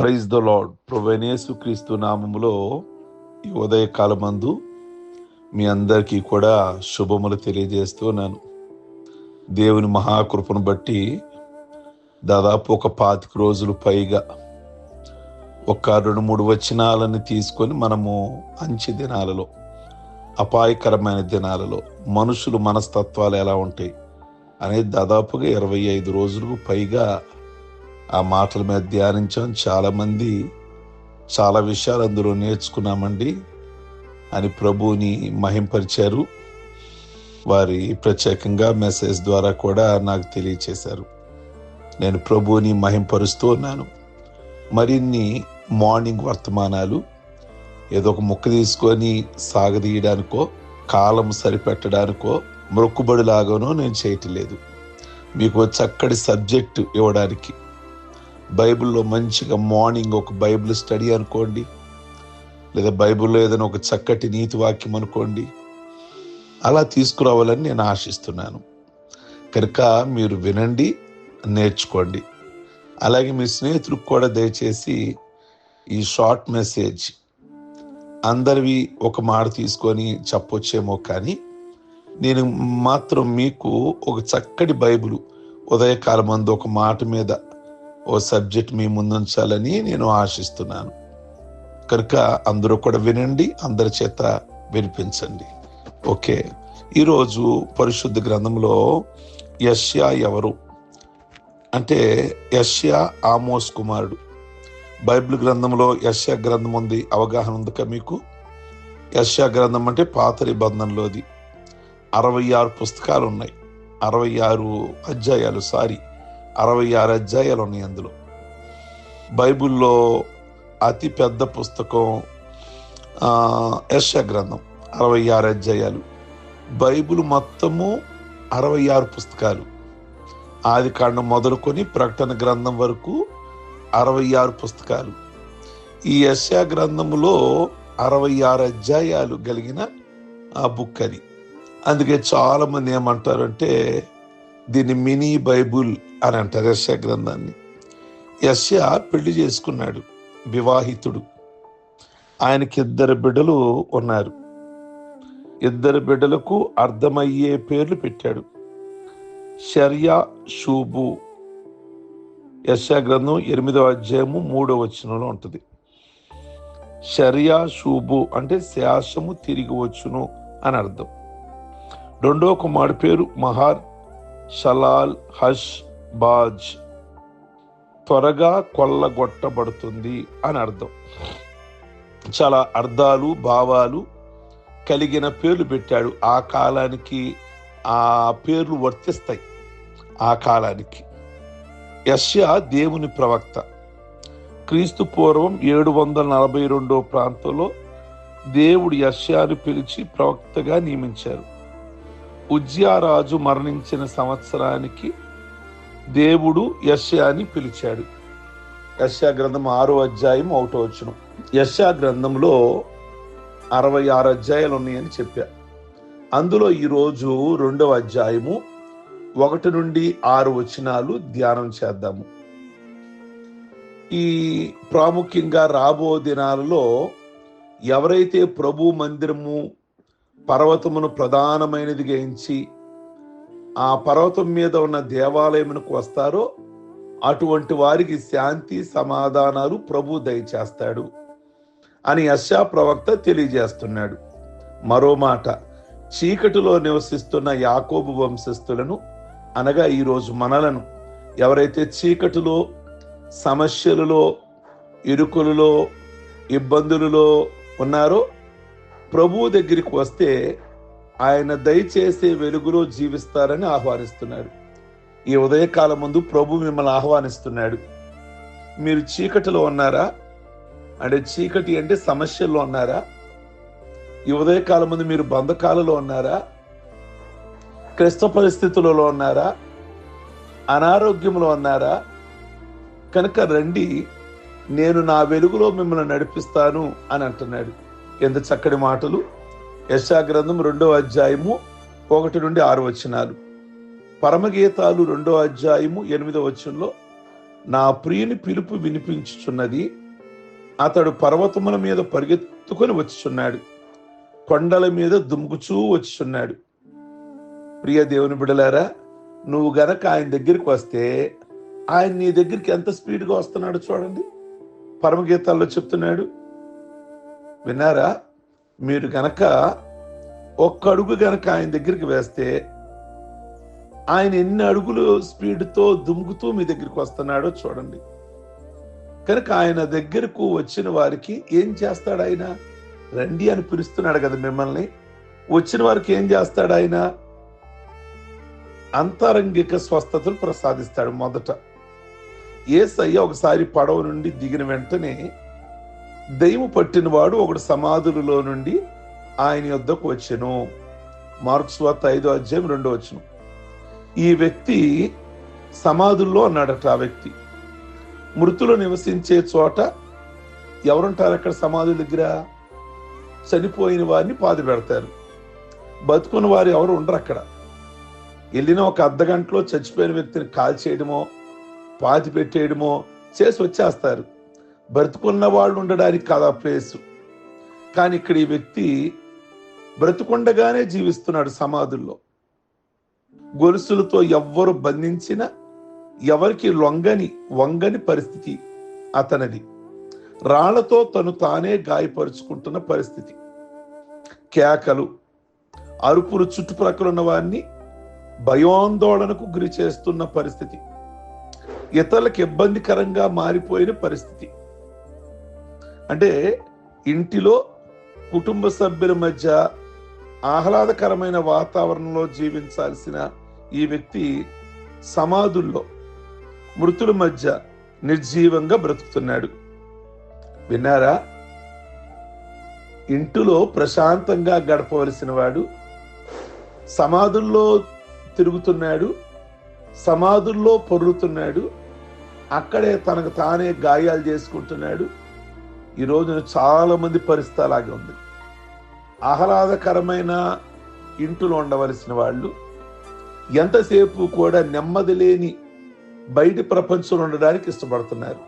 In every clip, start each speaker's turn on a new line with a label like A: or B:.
A: Praise the lord ప్రొవెనేసు క్రీస్తు నామములో ఈ ఉదయ కాలమందు మీ అందరికీ కూడా శుభములు తెలియజేస్తున్నాను దేవుని మహాకృపను బట్టి దాదాపు ఒక పాతిక రోజులు పైగా ఒక రెండు మూడు వచనాలను తీసుకొని మనము అంచె దినాలలో అపాయకరమైన దినాలలో మనుషులు మనస్తత్వాలు ఎలా ఉంటాయి అనేది దాదాపుగా ఇరవై ఐదు రోజులకు పైగా ఆ మాటల మీద ధ్యానించాం చాలామంది చాలా విషయాలు అందులో నేర్చుకున్నామండి అని ప్రభువుని మహింపరిచారు. వారి ప్రత్యేకంగా మెసేజ్ ద్వారా కూడా నాకు తెలియచేశారు. నేను ప్రభువుని మహింపరుస్తూ ఉన్నాను. మరిన్ని మార్నింగ్ వర్తమానాలు ఏదో ఒక ముక్క తీసుకొని సాగదీయడానికో కాలం సరిపెట్టడానికో మొక్కుబడిలాగానో నేను చేయటం లేదు మీకు చక్కటి సబ్జెక్టు ఇవ్వడానికి బైబిల్లో మంచిగా మార్నింగ్ ఒక బైబిల్ స్టడీ అనుకోండి లేదా బైబిల్లో ఏదైనా ఒక చక్కటి నీతి వాక్యం అనుకోండి అలా తీసుకురావాలని నేను ఆశిస్తున్నాను. కనుక మీరు వినండి నేర్చుకోండి. అలాగే మీ స్నేహితులకు కూడా దయచేసి ఈ షార్ట్ మెసేజ్ అందరివి ఒక మాట తీసుకొని చెప్పొచ్చేమో కానీ నేను మాత్రం మీకు ఒక చక్కటి బైబిల్ ఉదయకాలం అందు ఒక మాట మీద ఓ సబ్జెక్ట్ మీ ముందుంచాలని నేను ఆశిస్తున్నాను. కనుక అందరూ కూడా వినండి అందరి చేత వినిపించండి. ఓకే. ఈరోజు పరిశుద్ధ గ్రంథంలో యష్యా ఎవరు? అంటే యష్యా ఆమోస్ కుమారుడు. బైబిల్ గ్రంథంలో యష్యా గ్రంథం ఉంది అవగాహన ఉందిక మీకు? యష్యా గ్రంథం అంటే పాత నిబంధనలోది. అరవై ఆరు పుస్తకాలు ఉన్నాయి. అరవై ఆరు అధ్యాయాలు సారీ. అరవై ఆరు అధ్యాయాలు ఉన్నాయి అందులో. బైబిల్లో అతి పెద్ద పుస్తకం యశ గ్రంథం అరవై ఆరు అధ్యాయాలు. బైబిల్ మొత్తము అరవై ఆరు పుస్తకాలు. ఆది కాండం మొదలుకొని ప్రకటన గ్రంథం వరకు అరవై ఆరు పుస్తకాలు. ఈ యశా గ్రంథములో అరవై ఆరు అధ్యాయాలు కలిగిన ఆ బుక్ అది. అందుకే చాలా మంది ఏమంటారంటే దీన్ని మినీ బైబుల్ అని అంటారు యశ గ్రంథాన్ని. యశ పెళ్ళి చేసుకున్నాడు వివాహితుడు. ఆయనకి ఇద్దరు బిడ్డలు ఉన్నారు. ఇద్దరు బిడ్డలకు అర్థమయ్యే పేర్లు పెట్టాడు. షర్యా షూబు. యశా గ్రంథం ఎనిమిదవ అధ్యాయము మూడవ వచనంలో ఉంటుంది. షర్యా షూబు అంటే శాసము తిరిగి వచ్చును అని అర్థం. రెండో కుమారుడు పేరు మహార్ షలాల్ హష్ బాజ్. త్వరగా కొల్లగొట్టబడుతుంది అని అర్థం. చాలా అర్థాలు భావాలు కలిగిన పేర్లు పెట్టాడు. ఆ కాలానికి ఆ పేర్లు వర్తిస్తాయి. ఆ కాలానికి. యష్యా దేవుని ప్రవక్త. క్రీస్తు పూర్వం ఏడు వందల నలభై రెండో ప్రాంతంలో దేవుడు యష్యాను పిలిచి ప్రవక్తగా నియమించారు. ఉజ్యారాజు మరణించిన సంవత్సరానికి దేవుడు యష్యాని పిలిచాడు. యష్యా గ్రంథం ఆరో అధ్యాయం ఒకటో వచ్చిన యష్యా గ్రంథంలో అరవై ఆరు అధ్యాయాలు ఉన్నాయని చెప్పా. అందులో ఈరోజు రెండవ అధ్యాయము ఒకటి నుండి ఆరు వచనాలు ధ్యానం చేద్దాము. ఈ ప్రాముఖ్యంగా రాబో దినాలలో ఎవరైతే ప్రభు మందిరము పర్వతమును ప్రధానమైనదిగా ఎంచి ఆ పర్వతం మీద ఉన్న దేవాలయమునకు వస్తారో అటువంటి వారికి శాంతి సమాధానాలు ప్రభు దయచేస్తాడు అని యశా ప్రవక్త తెలియజేస్తున్నాడు. మరో మాట చీకటిలో నివసిస్తున్న యాకోబు వంశస్థులను అనగా ఈరోజు మనలను ఎవరైతే చీకటిలో సమస్యలలో ఇరుకులలో ఇబ్బందులలో ఉన్నారో ప్రభువు దగ్గరికి వస్తే ఆయన దయచేసే వెలుగులో జీవిస్తారని ఆహ్వానిస్తున్నాడు. ఈ ఉదయకాలం ముందు ప్రభు మిమ్మల్ని ఆహ్వానిస్తున్నాడు. మీరు చీకటిలో ఉన్నారా? అంటే చీకటి అంటే సమస్యల్లో ఉన్నారా? ఈ ఉదయకాలం ముందు మీరు బంధకాలలో ఉన్నారా? క్లిష్ట పరిస్థితులలో ఉన్నారా? అనారోగ్యంలో ఉన్నారా? కనుక రండి నేను నా వెలుగులో మిమ్మల్ని నడిపిస్తాను అని అంటున్నాడు. ఎంత చక్కటి మాటలు. యశా గ్రంథం రెండో అధ్యాయము ఒకటి నుండి ఆరు వచనాలు. పరమగీతాలు రెండో అధ్యాయము ఎనిమిదో వచనంలో నా ప్రియుని పిలుపు వినిపించుచున్నది అతడు పర్వతముల మీద పరిగెత్తుకొని వచ్చుచున్నాడు. కొండల మీద దుమ్ముకుచూ వచ్చుచున్నాడు. ప్రియ దేవుని బిడలారా నువ్వు గనక ఆయన దగ్గరికి వస్తే ఆయన నీ దగ్గరికి ఎంత స్పీడ్గా వస్తున్నాడు చూడండి. పరమగీతాల్లో చెప్తున్నాడు విన్నారా? మీరు గనక ఒక్క అడుగు గనక ఆయన దగ్గరికి వేస్తే ఆయన ఎన్ని అడుగులు స్పీడ్తో దుముకుతూ మీ దగ్గరికి వస్తున్నాడో చూడండి. కనుక ఆయన దగ్గరకు వచ్చిన వారికి ఏం చేస్తాడు ఆయన? రండి అని పిలుస్తున్నాడు కదా మిమ్మల్ని. వచ్చిన వారికి ఏం చేస్తాడు ఆయన? అంతరంగిక స్వస్థతలు ప్రసాదిస్తాడు మొదట. ఏసయ్య ఒకసారి పడవ నుండి దిగిన వెంటనే దయ్యము పట్టినవాడు ఒకడు సమాధులలో నుండి ఆయన యొద్దకు వచ్చెను. మార్క్స్ వార్త ఐదో అధ్యాయం రెండో వచ్చును ఈ వ్యక్తి సమాధుల్లో అన్నాడట ఆ వ్యక్తి. మృతులు నివసించే చోట ఎవరుంటారు అక్కడ సమాధుల దగ్గర? చనిపోయిన వారిని పాతి పెడతారు. బతుకున్న వారు ఎవరు ఉండరు అక్కడ. వెళ్ళిన ఒక అర్ధగంటలో చచ్చిపోయిన వ్యక్తిని కాల్చేయడమో పాతి పెట్టేయడమో చేసి వచ్చేస్తారు. బ్రతుకున్న వాళ్ళు ఉండడానికి కదా ప్లేసు కానీ ఇక్కడ ఈ వ్యక్తి బ్రతుకుండగానే జీవిస్తున్నాడు సమాధుల్లో. గొలుసులతో ఎవ్వరు బంధించిన ఎవరికి లొంగని వంగని పరిస్థితి అతనిది. రాళ్ళతో తను తానే గాయపరుచుకుంటున్న పరిస్థితి. కేకలు అరుపులు చుట్టుప్రక్కల ఉన్న వారిని భయోందోళనకు గురి చేస్తున్న పరిస్థితి. ఇతరులకు ఇబ్బందికరంగా మారిపోయిన పరిస్థితి. అంటే ఇంటిలో కుటుంబ సభ్యుల మధ్య ఆహ్లాదకరమైన వాతావరణంలో జీవించాల్సిన ఈ వ్యక్తి సమాధుల్లో మృతుల మధ్య నిర్జీవంగా బ్రతుకుతున్నాడు. విన్నారా? ఇంటిలో ప్రశాంతంగా గడపవలసిన వాడు సమాధుల్లో తిరుగుతున్నాడు సమాధుల్లో పొర్లుతున్నాడు అక్కడే తనకు తానే గాయాలు చేసుకుంటున్నాడు ఈ రోజున చాలామంది పరిస్థితి అలాగే ఉంది. ఆహ్లాదకరమైన ఇంటిలో ఉండవలసిన వాళ్ళు ఎంతసేపు కూడా నెమ్మది లేని బయటి ప్రపంచంలో ఉండడానికి ఇష్టపడుతున్నారు.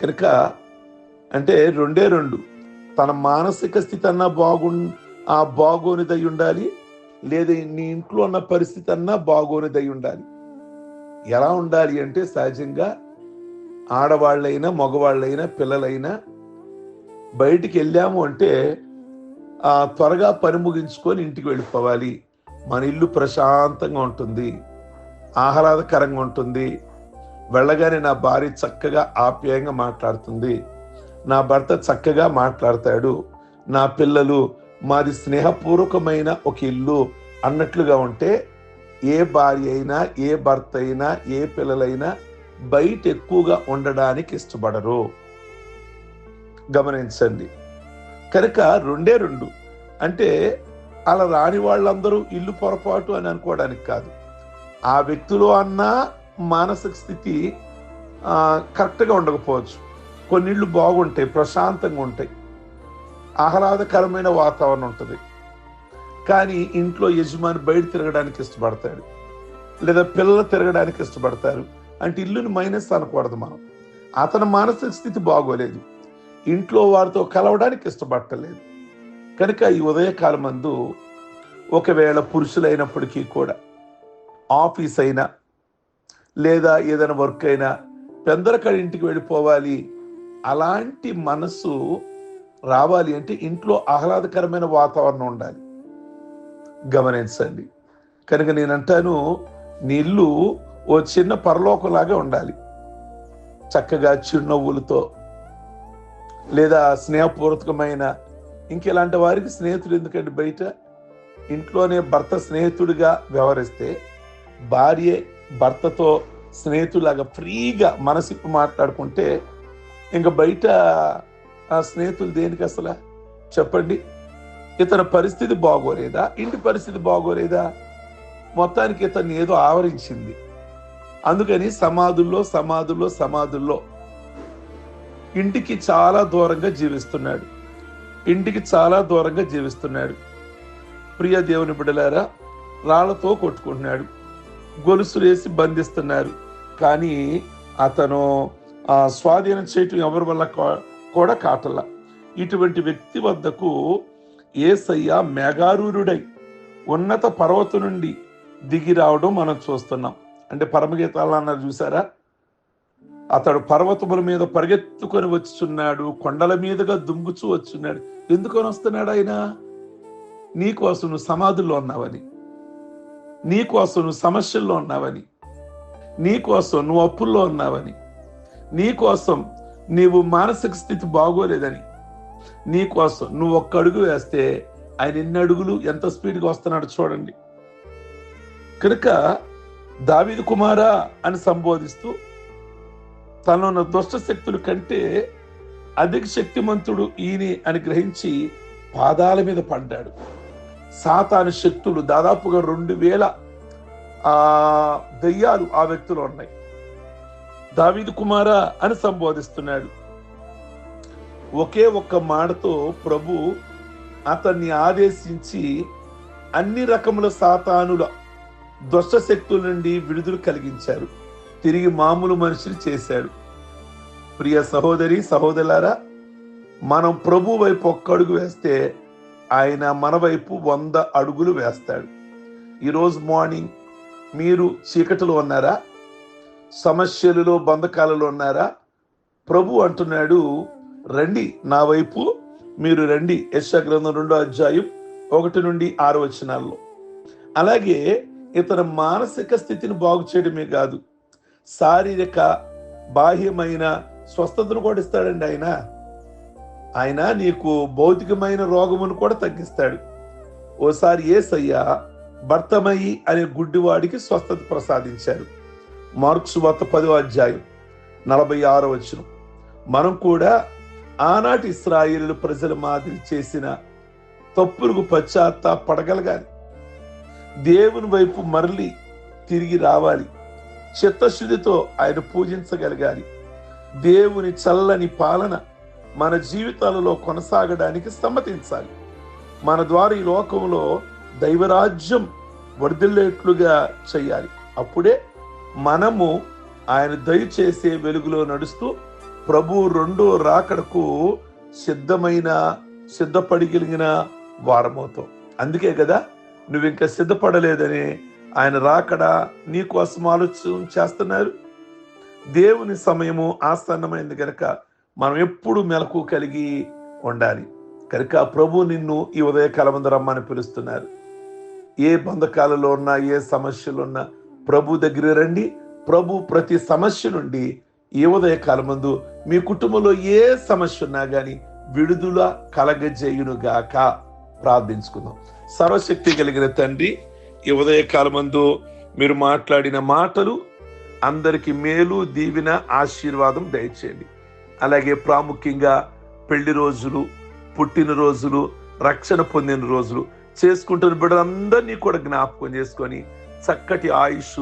A: కనుక అంటే రెండే రెండు తన మానసిక స్థితి అన్నా బాగు ఆ బాగోనిదై ఉండాలి లేదా నీ ఇంట్లో ఉన్న పరిస్థితి అన్నా బాగోనిదై ఉండాలి. ఎలా ఉండాలి అంటే సహజంగా ఆడవాళ్ళైనా మగవాళ్ళైనా పిల్లలైనా బయటికి వెళ్ళాము అంటే ఆ త్వరగా పని ముగించుకొని ఇంటికి వెళ్ళిపోవాలి. మన ఇల్లు ప్రశాంతంగా ఉంటుంది. ఆహ్లాదకరంగా ఉంటుంది. వెళ్ళగానే నా భార్య చక్కగా ఆప్యాయంగా మాట్లాడుతుంది. నా భర్త చక్కగా మాట్లాడతాడు. నా పిల్లలు మాది స్నేహపూర్వకమైన ఒక ఇల్లు అన్నట్లుగా ఉంటే ఏ భార్య అయినా ఏ భర్త అయినా ఏ పిల్లలైనా బయట ఎక్కువగా ఉండడానికి ఇష్టపడరు. గమనించండి. కనుక రెండే రెండు. అంటే అలా రాని వాళ్ళందరూ ఇల్లు పొరపాటు అని అనుకోవడానికి కాదు. ఆ వ్యక్తిలో అన్న మానసిక స్థితి కరెక్ట్గా ఉండకపోవచ్చు. కొన్ని ఇళ్ళు బాగుంటాయి ప్రశాంతంగా ఉంటాయి. ఆహ్లాదకరమైన వాతావరణం ఉంటుంది. కానీ ఇంట్లో యజమాని బయట తిరగడానికి ఇష్టపడతాడు. లేదా పిల్లలు తిరగడానికి ఇష్టపడతారు. అంటే ఇల్లుని మైనస్ అనకూడదు మనం. అతని మానసిక స్థితి బాగోలేదు. ఇంట్లో వారితో కలవడానికి ఇష్టపడలేదు కనుక ఈ ఉదయకాలం మందు ఒకవేళ పురుషులైనప్పటికీ కూడా ఆఫీస్ అయినా లేదా ఏదైనా వర్క్ అయినా పెందరకడ ఇంటికి వెళ్ళిపోవాలి. అలాంటి మనసు రావాలి అంటే ఇంట్లో ఆహ్లాదకరమైన వాతావరణం ఉండాలి. గమనించండి. కనుక నేను అంటాను నీ ఇల్లు ఓ చిన్న పరలోకంలాగా ఉండాలి. చక్కగా చిరునవ్వులతో లేదా స్నేహపూర్వకమైన ఇంకెలాంటి వారికి స్నేహితుడు ఎందుకంటే బయట? ఇంట్లోనే భర్త స్నేహితుడిగా వ్యవహరిస్తే భార్య భర్తతో స్నేహితులాగా ఫ్రీగా మనసిప్పి మాట్లాడుకుంటే ఇంకా బయట ఆ స్నేహితులు దేనికి అసలు? చెప్పండి. ఇతని పరిస్థితి బాగోలేదా? ఇంటి పరిస్థితి బాగోలేదా? మొత్తానికి ఇతన్ని ఏదో ఆవరించింది. అందుకని సమాధుల్లో సమాధుల్లో సమాధుల్లో ఇంటికి చాలా దూరంగా జీవిస్తున్నాడు. ఇంటికి చాలా దూరంగా జీవిస్తున్నాడు. ప్రియ దేవుని బిడలారా రాళ్ళతో కొట్టుకుంటున్నాడు. గొలుసులేసి బంధిస్తున్నారు. కానీ అతను ఆ, స్వాధీనం చేయటం ఎవరి వల్ల కూడా కాటల. ఇటువంటి వ్యక్తి వద్దకు ఏసయ్య మేఘారూరుడై ఉన్నత పర్వతం నుండి దిగి రావడం మనం చూస్తున్నాం. అంటే పరమగీతాలు అన్నారు చూసారా? అతడు పర్వతముల మీద పరిగెత్తుకొని వచ్చుచున్నాడు కొండల మీదుగా దుంగుచూ వచ్చున్నాడు. ఎందుకొని వస్తున్నాడు ఆయన? నీకోసం నువ్వు సమాధుల్లో ఉన్నావని. నీకోసం నువ్వు సమస్యల్లో ఉన్నావని. నీకోసం నువ్వు అప్పుల్లో ఉన్నావని. నీకోసం నీవు మానసిక స్థితి బాగోలేదని. నీకోసం నువ్వు ఒక్క అడుగు వేస్తే ఆయన ఎన్ని అడుగులు ఎంత స్పీడ్గా వస్తున్నాడు చూడండి. కనుక దావీదు కుమారా అని సంబోధిస్తూ తనను దుష్ట శక్తుల కంటే అధిక శక్తిమంతుడు ఈయన అని గ్రహించి పాదాల మీద పడ్డాడు. సాతాను శక్తులు దాదాపుగా రెండు వేల ఆ దయ్యాలు ఆ వ్యక్తిలో ఉన్నాయి. దావీదు కుమారా అని సంబోధిస్తున్నాడు. ఒకే ఒక్క మాటతో ప్రభు అతన్ని ఆదేశించి అన్ని రకముల సాతానుల దుష్ట శక్తుల నుండి విడుదల కలిగించారు. తిరిగి మామూలు మనిషిని చేశాడు ప్రియ సహోదరి సహోదరులారా మనం ప్రభు వైపు ఒక్క అడుగు వేస్తే ఆయన మన వైపు వంద అడుగులు వేస్తాడు. ఈరోజు మార్నింగ్ మీరు చీకటిలో ఉన్నారా? సమస్యలలో బంధకాలలో ఉన్నారా? ప్రభు అంటున్నాడు రండి నా వైపు మీరు రండి. యశ గ్రంథం రెండో అధ్యాయం ఒకటి నుండి ఆరు వచనాల్లో. అలాగే ఇతను మానసిక స్థితిని బాగు చేయడమే కాదు శారీరక బాహ్యమైన స్వస్థతను కూడా ఇస్తాడండి ఆయన. ఆయన నీకు భౌతికమైన రోగమును కూడా తగ్గిస్తాడు. ఓసారి ఏసయ్య భర్తమయి అనే గుడ్డివాడికి స్వస్థత ప్రసాదించారు మార్క్స్ వార్త పదో అధ్యాయం నలభై ఆరో వచ్చిన మనం కూడా ఆనాటి ఇస్రాయిలు ప్రజల మాదిరి చేసిన తప్పులకు పశ్చాత్తాపడగలగాలి. దేవుని వైపు మరలి తిరిగి రావాలి. చిత్తశుద్ధితో ఆయన పూజించగలగాలి. దేవుని చల్లని పాలన మన జీవితాలలో కొనసాగడానికి సమ్మతించాలి. మన ద్వారా ఈ లోకంలో దైవరాజ్యం వర్ధిల్లేట్లుగా చేయాలి. అప్పుడే మనము ఆయన దయచేసే వెలుగులో నడుస్తూ ప్రభు రెండో రాకడకు సిద్ధమైన సిద్ధపడిగలిగిన వారమవుతాం. అందుకే కదా నువ్వు ఇంకా సిద్ధపడలేదని ఆయన రాకడా నీకోసం ఆలోచన చేస్తున్నారు. దేవుని సమయము ఆసన్నమైంది కనుక మనం ఎప్పుడు మెలకు కలిగి ఉండాలి. కనుక ప్రభు నిన్ను ఈ ఉదయ ముందు రమ్మని పిలుస్తున్నారు. ఏ బంధకాలలో ఉన్నా ఏ సమస్యలు ఉన్నా ప్రభు దగ్గర రండి. ప్రభు ప్రతి సమస్య నుండి ఈ ఉదయ కాలమందు మీ కుటుంబంలో ఏ సమస్య ఉన్నా కానీ విడుదల కలగజేయునుగాక. ప్రార్థించుకుందాం. సర్వశక్తి కలిగిన తండ్రి ఈ ఉదయకాలమందు మీరు మాట్లాడిన మాటలు అందరికి మేలు దీవిన ఆశీర్వాదం దయచేయండి. అలాగే ప్రాముఖ్యంగా పెళ్ళి రోజులు పుట్టినరోజులు రక్షణ పొందిన రోజులు చేసుకుంటున్న బిడ్డలందరినీ కూడా జ్ఞాపకం చేసుకొని చక్కటి ఆయుష్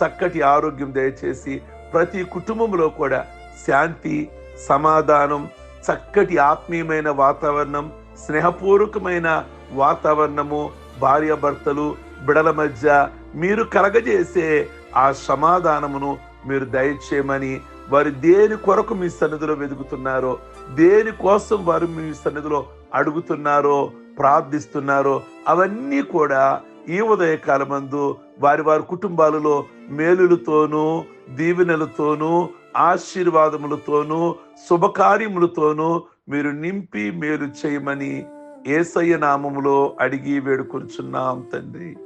A: చక్కటి ఆరోగ్యం దయచేసి ప్రతి కుటుంబంలో కూడా శాంతి సమాధానం చక్కటి ఆత్మీయమైన వాతావరణం స్నేహపూర్వకమైన వాతావరణము భార్యాభర్తలు బిడల మధ్య మీరు కలగజేసే ఆ సమాధానమును మీరు దయచేయమని వారు దేని కొరకు మీ సన్నిధిలో వెతుకుతున్నారో దేని కోసం వారు మీ సన్నిధిలో అడుగుతున్నారో ప్రార్థిస్తున్నారో అవన్నీ కూడా ఈ ఉదయకాలమందు వారి వారి కుటుంబాలలో మేలులతోనూ దీవెనలతోనూ ఆశీర్వాదములతోనూ శుభకార్యములతోనూ మీరు నింపి మేలు చేయమని ఏసయ్య నామములో అడిగి వేడుకొంచున్నాం తండ్రి.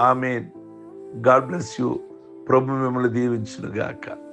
A: ఆమెన్. God bless you. ప్రభు మిమ్మల్ని దీవించునుగాక.